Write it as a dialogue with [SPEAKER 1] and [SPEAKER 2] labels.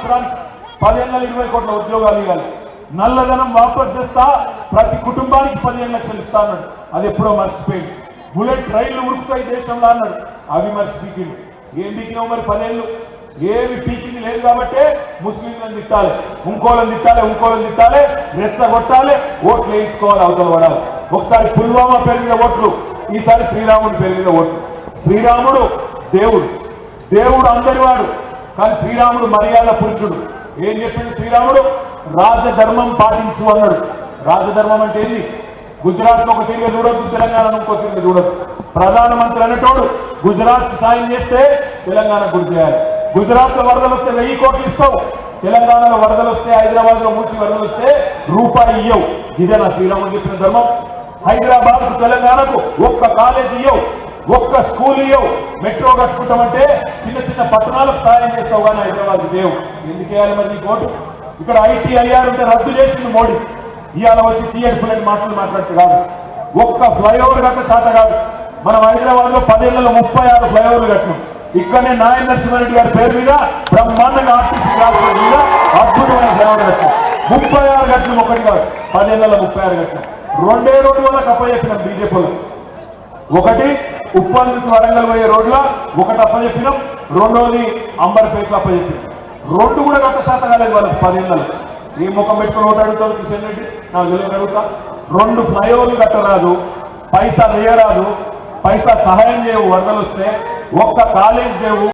[SPEAKER 1] సంవత్సరానికి పదిహేను ఇరవై కోట్ల ఉద్యోగాలు ఇవ్వాలి. నల్లధనం వాపస్ తెస్తా ప్రతి కుటుంబానికి పదిహేను లక్షలు ఇస్తా అన్నాడు. అది ఎప్పుడో మర్చిపోయింది బుల్లెట్ రైళ్ళు ఉరుకుతాయి దేశంలో అన్నాడు. అవి మర్చిపోయింది ఏం పీకినావు మరి పదేళ్ళు? ఏమి పీకింది లేదు కాబట్టి ముస్లింలను తిట్టాలి ఇంకోళ్ళని తిట్టాలి ఇంకోళ్ళని తిట్టాలి రెచ్చగొట్టాలి ఓట్లు వేయించుకోవాలి అవతల పడాలి. ఒకసారి పుల్వామా పేరు మీద ఓట్లు ఈసారి శ్రీరాముడి పేరు మీద ఓట్లు. శ్రీరాముడు దేవుడు. దేవుడు అందరివాడు. కానీ శ్రీరాముడు మర్యాద పురుషుడు. ఏం చెప్పిండు శ్రీరాముడు? రాజధర్మం పాటించు అన్నాడు. రాజధర్మం అంటే ఏంది? గుజరాత్ ఒక తిరిగి చూడొద్దు తెలంగాణ ఇంకో తిరిగి చూడొద్దు. ప్రధానమంత్రి అనేటోడు గుజరాత్ సాయం చేస్తే తెలంగాణ గురి చేయాలి. గుజరాత్లో వరదలు వస్తే వెయ్యి కోట్లు ఇస్తావు. తెలంగాణలో వరదలు వస్తే హైదరాబాద్లో మూసి వరదలు వస్తే రూపాయి ఇయ్యవు. ఇదే నా శ్రీరాముడు చెప్పిన ధర్మం? హైదరాబాద్ తెలంగాణకు ఒక్క కాలేజ్ ఇయ్యవు. ఒక్క స్కూల్ ఇయ్యవు మెట్రో కట్టుకుంటామంటే చిన్న చిన్న పట్టణాలకు సాయం చేస్తావు కానీ హైదరాబాద్ దేవు ఎందుకు వేయాలి మరి నీ కోటు? ఇక్కడ ఐటీ ఐఆర్ ఉంటే రద్దు చేసింది మోడీ. ఇవాళ వచ్చి తీయటి పిల్లలు మాటలు మాట్లాడితే కాదు. ఒక్క ఫ్లైఓవర్ కట్ట చేత కాదు. మనం హైదరాబాద్లో పదేళ్ళలో ముప్పై ఆరు ఫ్లైఓవర్లు కట్టినాం. ఇక్కడనే నాయన నరసింహారెడ్డి గారి పేరు మీద బ్రహ్మాండంగా ఆర్టీసీ క్లాస్ మీద అద్భుతమైన ఫ్లైఓవర్ కట్టినాం. ముప్పై ఆరు కట్టినాం ఒకటి కాదు. పదేళ్ళలో ముప్పై ఆరు కట్టినాం. రెండే రోజు వల్ల కప్ప చెప్పినాం బీజేపీలో ఒకటి ఉప్పల్ నుంచి వరంగల్ పోయే రోడ్లో ఒకటి అప్పచెప్పినాం. రెండోది అంబర్పేటలో అప్పచెప్పినాం. రెండు కూడా గత శాతం కాలేదు వాళ్ళకి పదేళ్ళలో. ఏ ముఖం పెట్టుకుని ఒకటి అడుగుతాడు కిషన్ రెడ్డి. నాకు తెలియదు అడుగుతా. రెండు ఫ్లైఓవర్లు కట్టరాదు. పైసా వేయరాదు. పైసా సహాయం చేయవు వరదలు వస్తే. ఒక్క కాలేజ్ దేవు